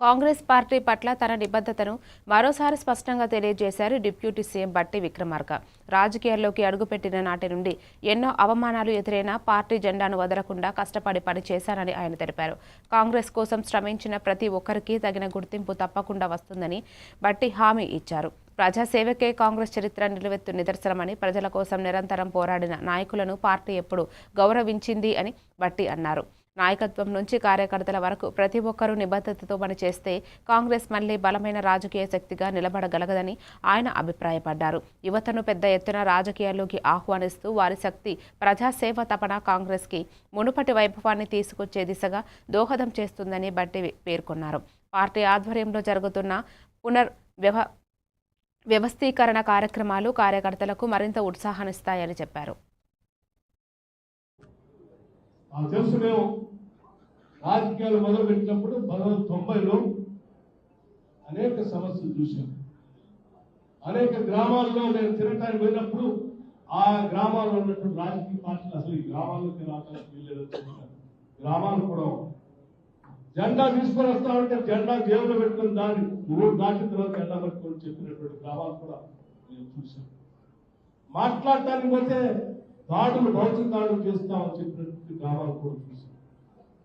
Congress party పట్ల తన నిబద్ధతను మరోసారి స్పష్టంగా తెలియజేశారు డిప్యూటీ సీఎం బట్టి విక్రమార్క. రాజకీయాల్లోకి అడుగుపెట్టిన నాటి నుండి ఎన్నో అవమానాలు ఎదురైనా పార్టీ జెండాను వదలకుండా కష్టపడి పనిచేశానని ఆయన తెలిపారు. కాంగ్రెస్ కోసం శ్రమించిన ప్రతి ఒక్కరికి తగిన గుర్తింపు తప్పకుండా వస్తుందని బట్టి హామీ ఇచ్చారు. ప్రజాసేవకే కాంగ్రెస్ చరిత్ర నిలువెత్తు నిదర్శనమని ప్రజల కోసం నిరంతరం పోరాడిన నాయకులను పార్టీ ఎప్పుడు గౌరవించింది అని బట్టి అన్నారు. నాయకత్వం నుంచి కార్యకర్తల వరకు ప్రతి ఒక్కరూ నిబద్ధతతో పనిచేస్తే కాంగ్రెస్ మళ్ళీ బలమైన రాజకీయ శక్తిగా నిలబడగలగదని ఆయన అభిప్రాయపడ్డారు. యువతను పెద్ద ఎత్తున రాజకీయాల్లోకి ఆహ్వానిస్తూ వారి శక్తి ప్రజాసేవ తపన కాంగ్రెస్కి మునుపటి వైభవాన్ని తీసుకొచ్చే దిశగా దోహదం చేస్తుందని బట్టి పేర్కొన్నారు. పార్టీ ఆధ్వర్యంలో జరుగుతున్న పునర్ వ్యవ వ్యవస్థీకరణ కార్యక్రమాలు కార్యకర్తలకు మరింత ఉత్సాహాన్నిస్తాయని చెప్పారు. నాకు తెలుసు మేము. రాజకీయాలు మొదలుపెట్టినప్పుడు పంతొమ్మిది తొంభైలో అనేక సమస్యలు చూశాం. అనేక గ్రామాల్లో నేను తిరగటానికి పోయినప్పుడు ఆ గ్రామాల్లో ఉన్నటువంటి రాజకీయ పార్టీలు అసలు ఈ గ్రామాల్లోకి రావడానికి వీల్లేదని గ్రామాలు కూడా జెండా తీసుకొని వస్తామంటే జెండా దేవుడు పెట్టుకుని దాన్ని ఊరు దాటిన తర్వాత జెండా పెట్టుకొని చెప్పినటువంటి గ్రామాలు కూడా నేను చూశాను. మాట్లాడటానికి పోతే దాడులు భౌతిక దాడులు చేస్తామని చెప్పినటువంటి గ్రామాలు కూడా చూసాం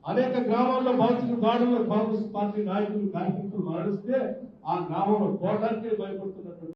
అనేక గ్రామాల్లో భౌతిక దాడుల్లో కాంగ్రెస్ పార్టీ నాయకులు కార్యకర్తలు మరణిస్తే ఆ గ్రామంలో పోవడానికి భయపడుతున్నటువంటి